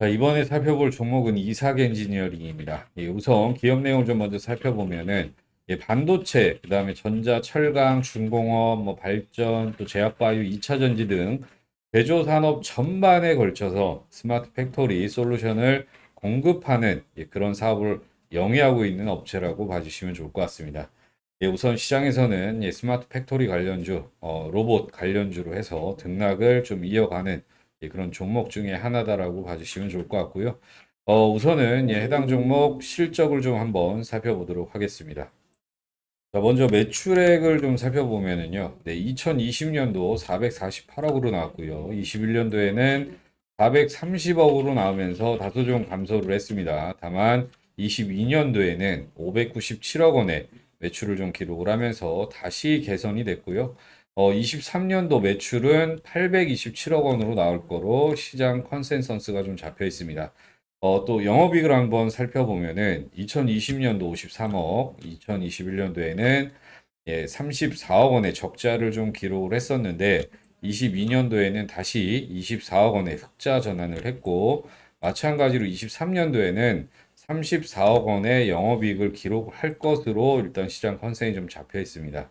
자, 이번에 살펴볼 종목은 이삭 엔지니어링입니다. 예, 우선 기업 내용 좀 먼저 살펴보면은 예, 반도체, 그다음에 전자, 철강, 중공업, 뭐 발전, 또 제약바이오, 2차 전지 등 제조 산업 전반에 걸쳐서 스마트 팩토리 솔루션을 공급하는 예, 그런 사업을 영위하고 있는 업체라고 봐주시면 좋을 것 같습니다. 예, 우선 시장에서는 예, 스마트 팩토리 관련주, 어, 로봇 관련주로 해서 등락을 좀 이어가는 예, 그런 종목 중에 하나다라고 봐주시면 좋을 것 같고요. 어, 우선은 예, 해당 종목 실적을 좀 한번 살펴보도록 하겠습니다. 자, 먼저 매출액을 좀 살펴보면은요. 네, 2020년도 448억으로 나왔고요. 21년도에는 430억으로 나오면서 다소 좀 감소를 했습니다. 다만 22년도에는 597억 원의 매출을 좀 기록을 하면서 다시 개선이 됐고요. 어, 23년도 매출은 827억 원으로 나올 거로 시장 컨센서스가 좀 잡혀 있습니다. 어, 또 영업이익을 한번 살펴보면은 2020년도 53억, 2021년도에는 예, 34억 원의 적자를 좀 기록을 했었는데 22년도에는 다시 24억 원의 흑자 전환을 했고 마찬가지로 23년도에는 34억 원의 영업이익을 기록할 것으로 일단 시장 컨센이 좀 잡혀 있습니다.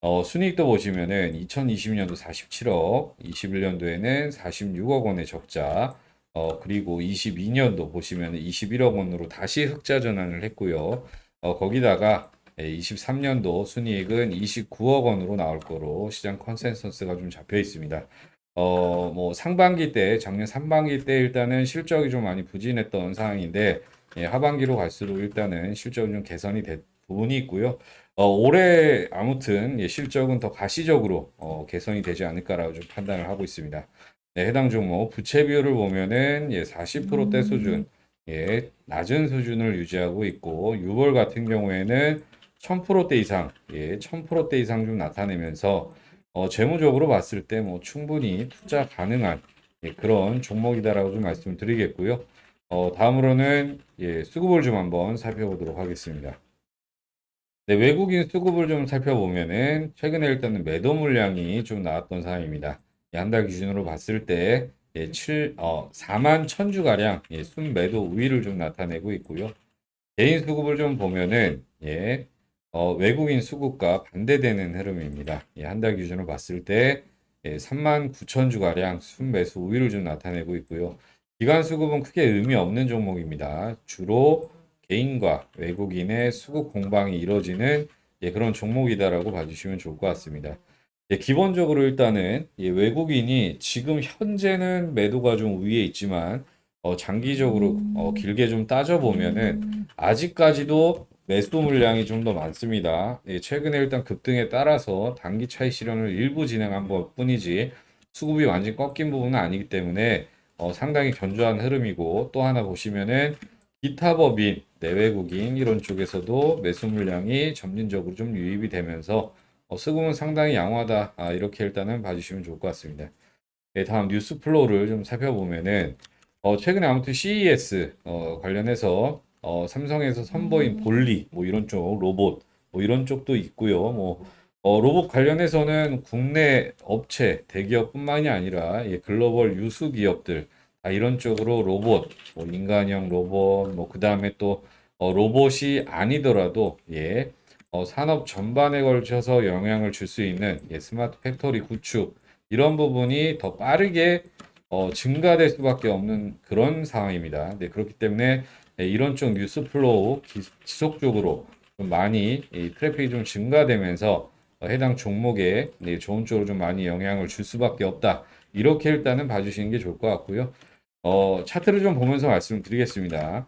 어, 순이익도 보시면은 2020년도 47억, 21년도에는 46억 원의 적자, 어, 그리고 22년도 보시면은 21억 원으로 다시 흑자 전환을 했고요. 어, 거기다가 23년도 순이익은 29억 원으로 나올 거로 시장 컨센서스가 좀 잡혀 있습니다. 어, 뭐 상반기 때, 작년 상반기 때 일단은 실적이 좀 많이 부진했던 상황인데 예, 하반기로 갈수록 일단은 실적은 좀 개선이 된 부분이 있고요. 어, 올해 아무튼 예, 실적은 더 가시적으로 어, 개선이 되지 않을까라고 좀 판단을 하고 있습니다. 네, 해당 종목 부채 비율을 보면은 예, 40%대 수준, 예, 낮은 수준을 유지하고 있고 6월 같은 경우에는 1000%대 이상, 예, 1000%대 이상 좀 나타내면서 어, 재무적으로 봤을 때 뭐 충분히 투자 가능한 예, 그런 종목이다라고 좀 말씀드리겠고요. 어, 다음으로는 예, 수급을 좀 한번 살펴보도록 하겠습니다. 네, 외국인 수급을 좀 살펴보면은 최근에 일단은 매도 물량이 좀 나왔던 상황입니다. 한 달 기준으로 봤을 때 예, 7, 어, 4만 천주 가량 예, 순매도 우위를 좀 나타내고 있고요. 개인 수급을 좀 보면은 예, 어, 외국인 수급과 반대되는 흐름입니다. 예, 한 달 기준으로 봤을 때 예, 3만 9천 주 가량 순매수 우위를 좀 나타내고 있고요. 기관 수급은 크게 의미 없는 종목입니다. 주로 개인과 외국인의 수급 공방이 이루어지는 예, 그런 종목이다라고 봐주시면 좋을 것 같습니다. 예, 기본적으로 일단은 예, 외국인이 지금 현재는 매도가 좀 위에 있지만 어, 장기적으로 어, 길게 좀 따져보면은 아직까지도 매수 물량이 좀 더 많습니다. 예, 최근에 일단 급등에 따라서 단기 차익 실현을 일부 진행한 것 뿐이지 수급이 완전히 꺾인 부분은 아니기 때문에 어, 상당히 견조한 흐름이고 또 하나 보시면은 기타 법인, 내외국인 이런 쪽에서도 매수 물량이 점진적으로 좀 유입이 되면서 어, 수급은 상당히 양호하다 아, 이렇게 일단은 봐주시면 좋을 것 같습니다. 네, 다음 뉴스 플로우를 좀 살펴보면은 어, 최근에 아무튼 CES 어, 관련해서 어, 삼성에서 선보인 볼리 뭐 이런 쪽 로봇 뭐 이런 쪽도 있고요. 뭐 어, 로봇 관련해서는 국내 업체 대기업뿐만이 아니라 예, 글로벌 유수 기업들 아, 이런 쪽으로 로봇, 뭐 인간형 로봇, 뭐 그 다음에 또 어, 로봇이 아니더라도 예, 어, 산업 전반에 걸쳐서 영향을 줄 수 있는 예, 스마트 팩토리 구축 이런 부분이 더 빠르게 어, 증가될 수밖에 없는 그런 상황입니다. 네, 그렇기 때문에 예, 이런 쪽 뉴스 플로우 기, 지속적으로 좀 많이 이 트래픽이 좀 증가되면서 어, 해당 종목에 네, 좋은 쪽으로 좀 많이 영향을 줄 수밖에 없다. 이렇게 일단은 봐주시는 게 좋을 것 같고요. 어, 차트를 좀 보면서 말씀드리겠습니다.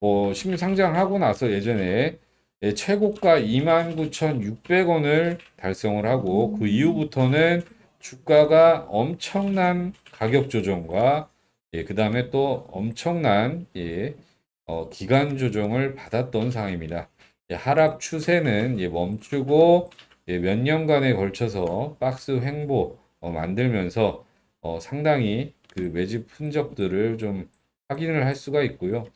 뭐, 신규 상장하고 나서 예전에 예, 최고가 29,600원을 달성을 하고 그 이후부터는 주가가 엄청난 가격 조정과 예, 그 다음에 또 엄청난 예, 어, 기간 조정을 받았던 상황입니다. 예, 하락 추세는 예, 멈추고 예, 몇 년간에 걸쳐서 박스 횡보 어, 만들면서 어, 상당히 그 매집 흔적들을 좀 확인을 할 수가 있고요.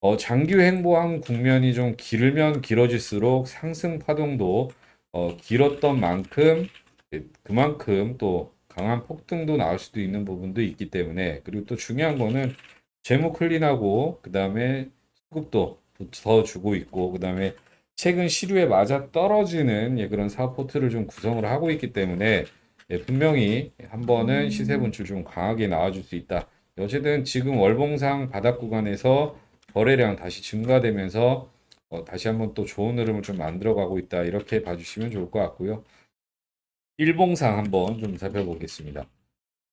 어, 장기 횡보한 국면이 좀 길면 길어질수록 상승 파동도 어, 길었던 만큼 예, 그만큼 또 강한 폭등도 나올 수도 있는 부분도 있기 때문에 그리고 또 중요한 거는 재무 클린하고 그 다음에 수급도 더 주고 있고 그 다음에 최근 시류에 맞아 떨어지는 예, 그런 사업 포트를 좀 구성을 하고 있기 때문에 예, 분명히 한 번은 시세 분출 좀 강하게 나와줄 수 있다. 어쨌든 지금 월봉상 바닥 구간에서 거래량 다시 증가되면서 어, 다시 한번 또 좋은 흐름을 좀 만들어가고 있다. 이렇게 봐주시면 좋을 것 같고요. 일봉상 한번 좀 살펴보겠습니다.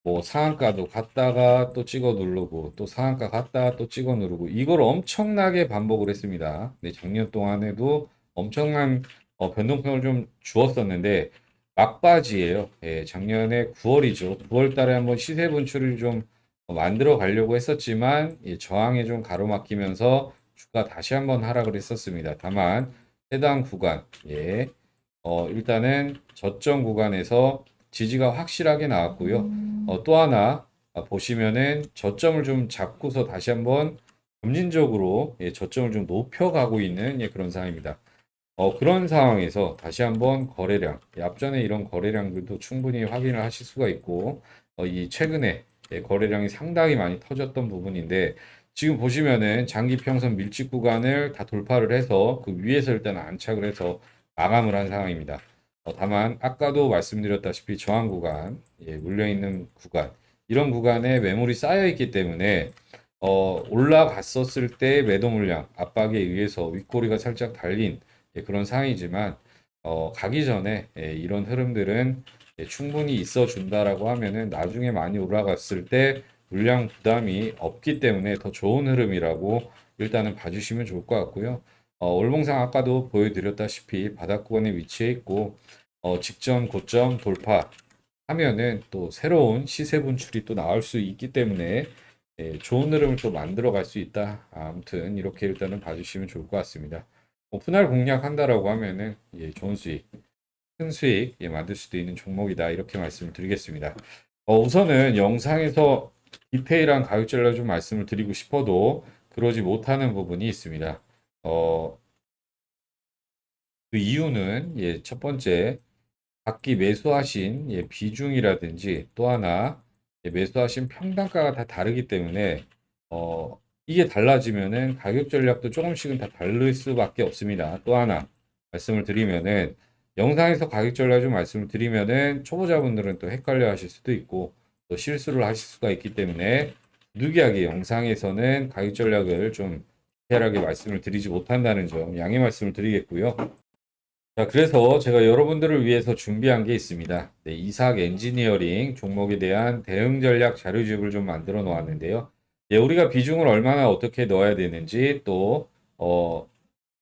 뭐 상한가도 갔다가 또 찍어 누르고 또 상한가 갔다가 또 찍어 누르고 이걸 엄청나게 반복을 했습니다. 네, 작년 동안에도 엄청난 어, 변동성을 좀 주었었는데 막바지예요. 예, 작년에 9월이죠. 9월 달에 한번 시세 분출을 좀 어, 만들어 가려고 했었지만 예, 저항에 좀 가로막히면서 주가 다시 한번 하락을 했었습니다. 다만 해당 구간 예, 어, 일단은 저점 구간에서 지지가 확실하게 나왔고요. 어, 또 하나 아, 보시면은 저점을 좀 잡고서 다시 한번 점진적으로 예, 저점을 좀 높여가고 있는 예, 그런 상황입니다. 어, 그런 상황에서 다시 한번 거래량, 예, 앞전에 이런 거래량들도 충분히 확인을 하실 수가 있고, 어, 이 최근에 예, 거래량이 상당히 많이 터졌던 부분인데, 지금 보시면은 장기 평선 밀집 구간을 다 돌파를 해서 그 위에서 일단 안착을 해서 마감을 한 상황입니다. 어, 다만 아까도 말씀드렸다시피 저항 구간, 예, 물려 있는 구간, 이런 구간에 매물이 쌓여 있기 때문에 어, 올라갔었을 때 매도 물량 압박에 의해서 윗꼬리가 살짝 달린 예, 그런 상황이지만 어, 가기 전에 예, 이런 흐름들은 예, 충분히 있어 준다라고 하면은 나중에 많이 올라갔을 때 물량 부담이 없기 때문에 더 좋은 흐름이라고 일단은 봐주시면 좋을 것 같고요. 어, 월봉상 아까도 보여드렸다시피 바닥 구간에 위치해 있고 어, 직전 고점 돌파 하면은 또 새로운 시세 분출이 또 나올 수 있기 때문에 예, 좋은 흐름을 또 만들어 갈 수 있다. 아무튼 이렇게 일단은 봐주시면 좋을 것 같습니다. 뭐 분할 공략한다라고 하면은 예, 좋은 수익, 큰 수익 예, 만들 수도 있는 종목이다. 이렇게 말씀을 드리겠습니다. 어, 우선은 영상에서 디테일한 가격 전략을 좀 말씀을 드리고 싶어도 그러지 못하는 부분이 있습니다. 어, 그 이유는 예, 첫 번째 각기 매수하신 예, 비중이라든지 또 하나 예, 매수하신 평단가가 다 다르기 때문에 어, 이게 달라지면은 가격 전략도 조금씩은 다 다를 수밖에 없습니다. 또 하나 말씀을 드리면은 영상에서 가격 전략 좀 말씀을 드리면은 초보자분들은 또 헷갈려 하실 수도 있고 또 실수를 하실 수가 있기 때문에 누기하게 영상에서는 가격 전략을 좀 디테일하게 말씀을 드리지 못한다는 점 양해 말씀을 드리겠고요. 자, 그래서 제가 여러분들을 위해서 준비한 게 있습니다. 네, 이삭 엔지니어링 종목에 대한 대응 전략 자료집을 좀 만들어 놓았는데요. 예, 우리가 비중을 얼마나 어떻게 넣어야 되는지 또 어,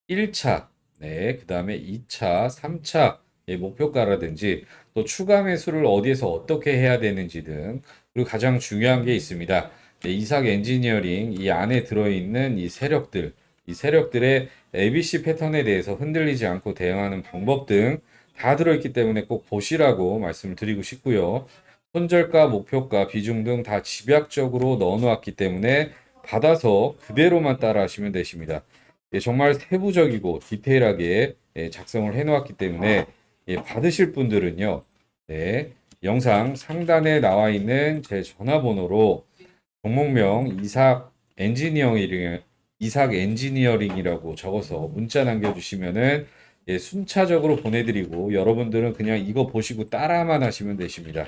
1차, 네, 그 다음에 2차, 3차 예, 목표가라든지 또 추가 매수를 어디에서 어떻게 해야 되는지 등 그리고 가장 중요한 게 있습니다. 네, 이삭 엔지니어링 이 안에 들어있는 이 세력들 이 세력들의 ABC 패턴에 대해서 흔들리지 않고 대응하는 방법 등 다 들어있기 때문에 꼭 보시라고 말씀을 드리고 싶고요. 손절가, 목표가, 비중 등 다 집약적으로 넣어 놓았기 때문에 받아서 그대로만 따라 하시면 되십니다. 예, 정말 세부적이고 디테일하게 예, 작성을 해 놓았기 때문에 예, 받으실 분들은요. 네, 영상 상단에 나와 있는 제 전화번호로 종목명 이삭 엔지니어링 이삭 엔지니어링이라고 적어서 문자 남겨주시면은 예, 순차적으로 보내드리고 여러분들은 그냥 이거 보시고 따라만 하시면 되십니다.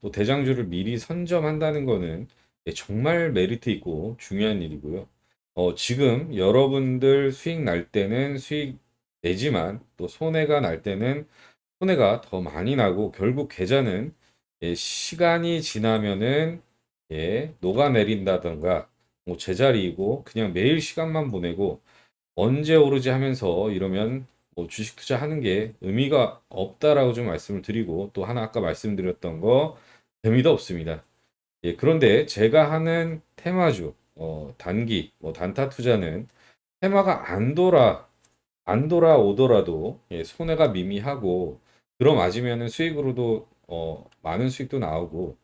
또 대장주를 미리 선점한다는 거는 네, 정말 메리트 있고 중요한 일이고요. 어, 지금 여러분들 수익 날 때는 수익 내지만 또 손해가 날 때는 손해가 더 많이 나고 결국 계좌는 예, 시간이 지나면은 예, 녹아내린다던가 뭐 제자리이고 그냥 매일 시간만 보내고 언제 오르지 하면서 이러면 뭐 주식 투자하는 게 의미가 없다라고 좀 말씀을 드리고 또 하나 아까 말씀드렸던 거 재미도 없습니다. 예, 그런데 제가 하는 테마주 어, 단기 뭐 단타 투자는 테마가 안 돌아 안 돌아오더라도 예, 손해가 미미하고 들어맞으면은 수익으로도 어, 많은 수익도 나오고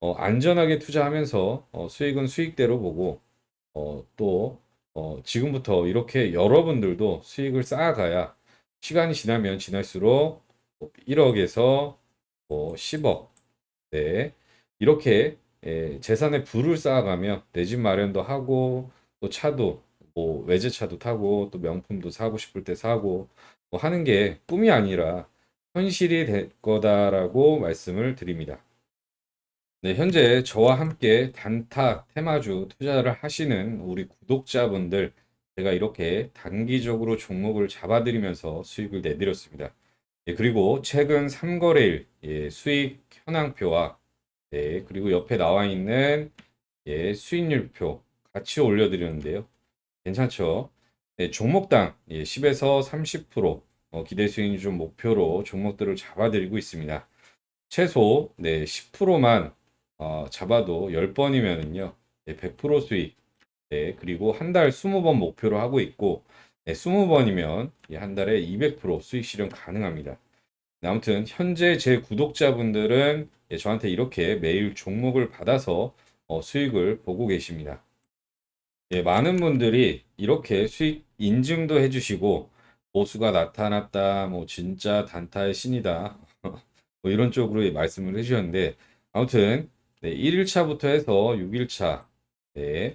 어, 안전하게 투자하면서 어, 수익은 수익대로 보고 어, 또 어, 지금부터 이렇게 여러분들도 수익을 쌓아가야 시간이 지나면 지날수록 1억에서 뭐 10억 네, 이렇게 예, 재산의 부를 쌓아가며 내집 마련도 하고 또 차도 뭐 외제차도 타고 또 명품도 사고 싶을 때 사고 뭐 하는 게 꿈이 아니라 현실이 될 거다라고 말씀을 드립니다. 네, 현재 저와 함께 단타 테마주 투자를 하시는 우리 구독자분들 제가 이렇게 단기적으로 종목을 잡아드리면서 수익을 내드렸습니다. 예, 그리고 최근 3거래일 예, 수익 현황표와 네, 그리고 옆에 나와 있는 예, 수익률표 같이 올려드렸는데요. 괜찮죠? 네, 종목당 예, 10에서 30% 어, 기대 수익률 좀 목표로 종목들을 잡아드리고 있습니다. 최소 네, 10%만 어, 잡아도 10번이면은요. 네, 100% 수익. 네, 그리고 한 달 20번 목표로 하고 있고 네, 20번이면 한 달에 200% 수익 실현 가능합니다. 네, 아무튼 현재 제 구독자분들은 예, 저한테 이렇게 매일 종목을 받아서 어, 수익을 보고 계십니다. 예, 많은 분들이 이렇게 수익 인증도 해주시고 보수가 나타났다, 뭐 진짜 단타의 신이다, 뭐 이런 쪽으로 말씀을 해주셨는데 아무튼 네, 1일차부터 해서 6일차 네,